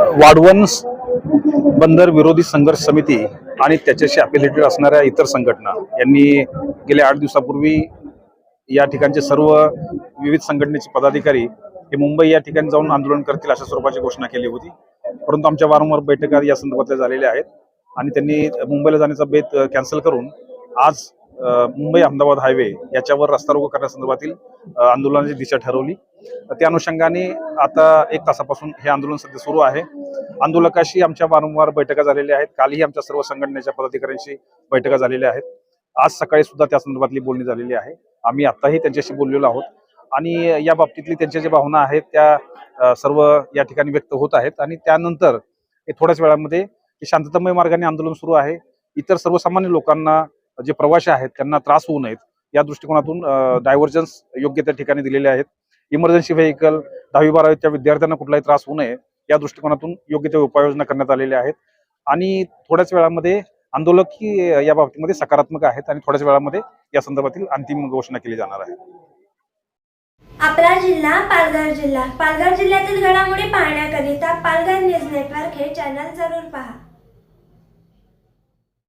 वाढवण बंदर विरोधी संघर्ष समिती आणि त्याच्याशी अफिलेटेड असणाऱ्या इतर संघटना यांनी गेल्या आठ दिवसापूर्वी या ठिकाणचे सर्व विविध संघटनेचे पदाधिकारी हे मुंबई या ठिकाणी जाऊन आंदोलन करतील अशा स्वरूपाची घोषणा केली होती. परंतु आमच्या वारंवार बैठका या संदर्भातल्या झालेल्या आहेत आणि त्यांनी मुंबईला जाण्याचा बेत कॅन्सल करून आज मुंबई अहमदाबाद हायवे याच्यावर रस्ता रोको करण्यासंदर्भातील आंदोलनाची दिशा ठरवली. त्या अनुषंगाने आता एक तासापासून हे आंदोलन सध्या सुरू आहे. आंदोलकाशी आमच्या वारंवार बैठका झालेल्या आहेत. कालही आमच्या सर्व संघटनेच्या पदाधिकाऱ्यांशी बैठका झालेल्या आहेत. आज सकाळी सुद्धा त्या संदर्भातली बोलणी झालेली आहे. आम्ही आताही त्यांच्याशी बोललेलो आहोत. आणि या बाबतीतली त्यांच्या ज्या भावना आहेत त्या सर्व या ठिकाणी व्यक्त होत आहेत. आणि त्यानंतर हे थोड्याच वेळामध्ये शांततमय शांततामय मार्गाने आंदोलन सुरू आहे. इतर सर्वसामान्य लोकांना जे प्रवासी आहेत त्यांना त्रास होऊ नयेत. या दृष्टिकोनातून डायव्हर्जन्स योग्य त्या ठिकाणी दिलेले आहेत. इमर्जन्सी व्हेकल दहावी बारावीच्या विद्यार्थ्यांना कुठलाही त्रास होऊ नये या दृष्टिकोनातून योग्य त्या उपाययोजना करण्यात आलेल्या आहेत. आणि थोड्याच वेळामध्ये आंदोलक ही या बाबतीमध्ये सकारात्मक आहेत आणि थोड्याच वेळामध्ये या संदर्भातील अंतिम घोषणा केली जाणार आहे. आपला जिल्हा पालघर जिल्हा. पालघर जिल्ह्यातील घडामोडी पाहण्याकरिता पालघर न्यूज नेटवर्क हे चॅनल जरूर पहा.